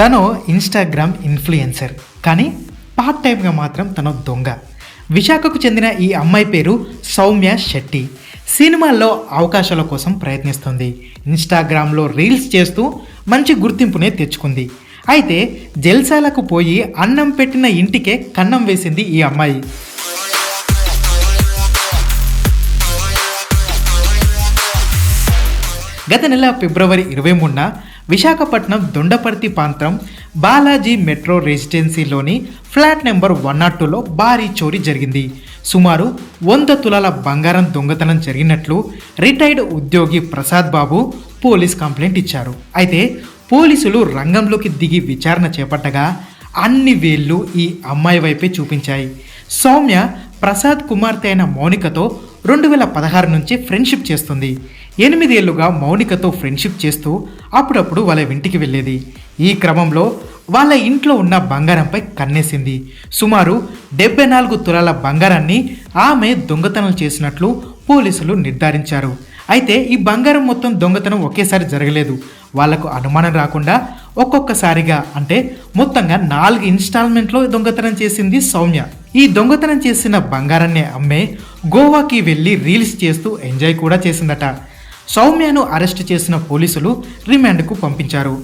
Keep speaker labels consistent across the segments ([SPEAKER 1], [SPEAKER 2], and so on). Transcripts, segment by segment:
[SPEAKER 1] తను Instagram influencer కానీ part టైంగా మాత్రం తను దొంగ. విశాఖకు చెందిన ఈ అమ్మాయి పేరు సౌమ్య శెట్టి. సినిమాల్లో అవకాశాల కోసం ప్రయత్నిస్తుంది. ఇన్స్టాగ్రామ్లో రీల్స్ చేస్తూ మంచి గుర్తింపునే తెచ్చుకుంది. అయితే జల్సాలకు పోయి అన్నం పెట్టిన ఇంటికే కన్నం వేసింది ఈ అమ్మాయి. గత నెల ఫిబ్రవరి ఇరవై మూడున విశాఖపట్నం దొండపర్తి ప్రాంతం బాలాజీ మెట్రో రెసిడెన్సీలోని ఫ్లాట్ నెంబర్ వన్ నాట్ టూలో భారీ చోరీ జరిగింది. సుమారు వంద తులాల బంగారం దొంగతనం జరిగినట్లు రిటైర్డ్ ఉద్యోగి ప్రసాద్ బాబు పోలీస్ కంప్లైంట్ ఇచ్చారు. అయితే పోలీసులు రంగంలోకి దిగి విచారణ చేపట్టగా అన్ని వేళ్ళు ఈ అమ్మాయి వైపే చూపించాయి. సౌమ్య ప్రసాద్ కుమార్తె అయిన మౌనికతో రెండు వేల పదహారు నుంచి ఫ్రెండ్షిప్ చేస్తుంది. ఎనిమిదేళ్ళుగా మౌనికతో ఫ్రెండ్షిప్ చేస్తూ అప్పుడప్పుడు వాళ్ళ ఇంటికి వెళ్ళేది. ఈ క్రమంలో వాళ్ళ ఇంట్లో ఉన్న బంగారంపై కన్నేసింది. సుమారు డెబ్బై నాలుగు తులాల బంగారాన్ని ఆమె దొంగతనం చేసినట్లు పోలీసులు నిర్ధారించారు. అయితే ఈ బంగారం మొత్తం దొంగతనం ఒకేసారి జరగలేదు. వాళ్ళకు అనుమానం రాకుండా ఒక్కొక్కసారిగా అంటే మొత్తంగా నాలుగు ఇన్స్టాల్మెంట్లో దొంగతనం చేసింది సౌమ్య. ఈ దొంగతనం చేసిన బంగారాన్ని అమ్మే గోవాకి వెళ్ళి రీల్స్ చేస్తూ ఎంజాయ్ కూడా చేసిందట. సౌమ్యను అరెస్ట్ చేసిన పోలీసులు రిమాండ్కు పంపించారు.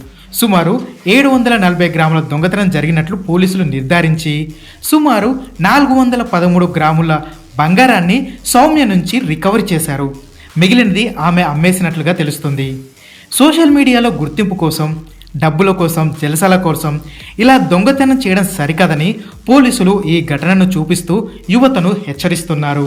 [SPEAKER 1] సుమారు ఏడు వందల నలభై గ్రాముల దొంగతనం జరిగినట్లు పోలీసులు నిర్ధారించి సుమారు నాలుగు వందల పదమూడు గ్రాముల బంగారాన్ని సౌమ్య నుంచి రికవరీ చేశారు. మిగిలినది ఆమె అమ్మేసినట్లుగా తెలుస్తుంది. సోషల్ మీడియాలో గుర్తింపు కోసం డబ్బుల కోసం జలసాల కోసం ఇలా దొంగతనం చేయడం సరికాదని పోలీసులు ఈ ఘటనను చూపిస్తూ యువతను హెచ్చరిస్తున్నారు.